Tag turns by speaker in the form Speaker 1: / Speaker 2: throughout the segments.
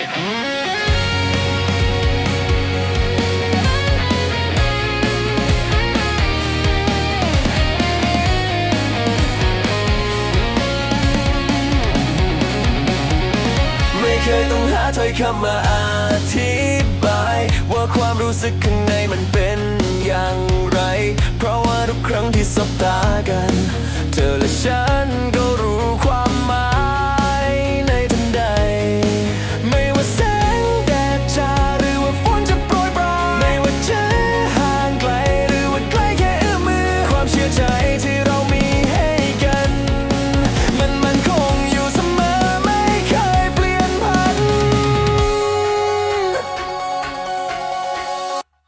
Speaker 1: ไม่เคยต้องหาถ้อยคำมาอธิบาย ว่าความรู้สึกข้างในมันเป็นอย่างไร เพราะว่าทุกครั้งที่สบตากัน เธอและฉัน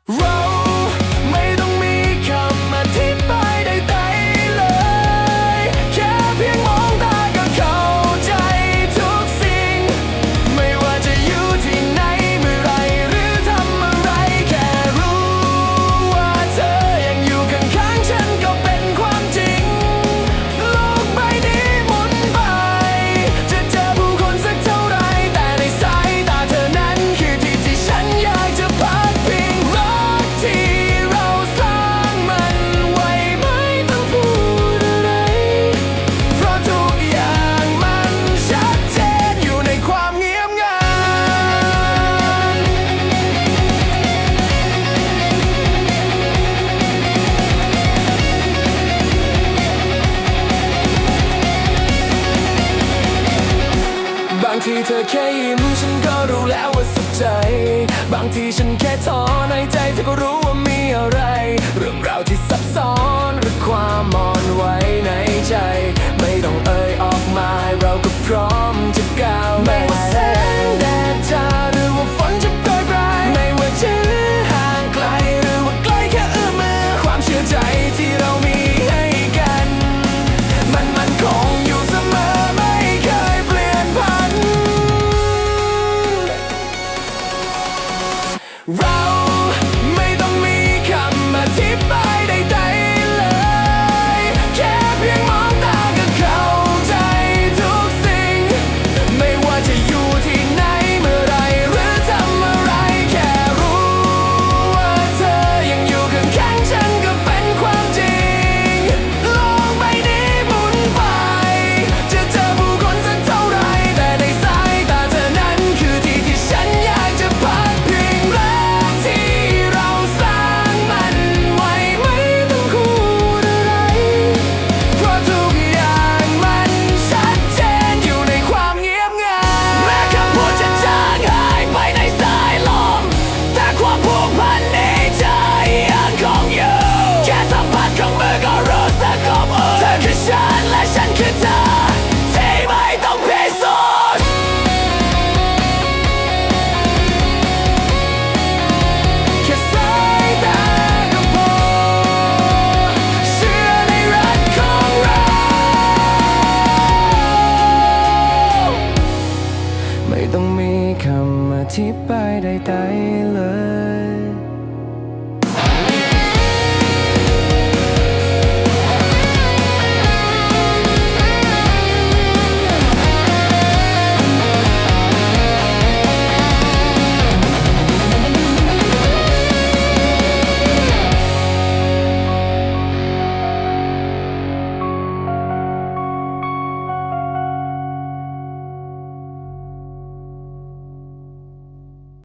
Speaker 1: Run! ที่เธอแค่ยิ้มฉันก็รู้แล้วว่าสุขใจ บางทีฉันแค่ท้อในใจเธอก็รู้ว่ามีอะ บาได้ใจเลย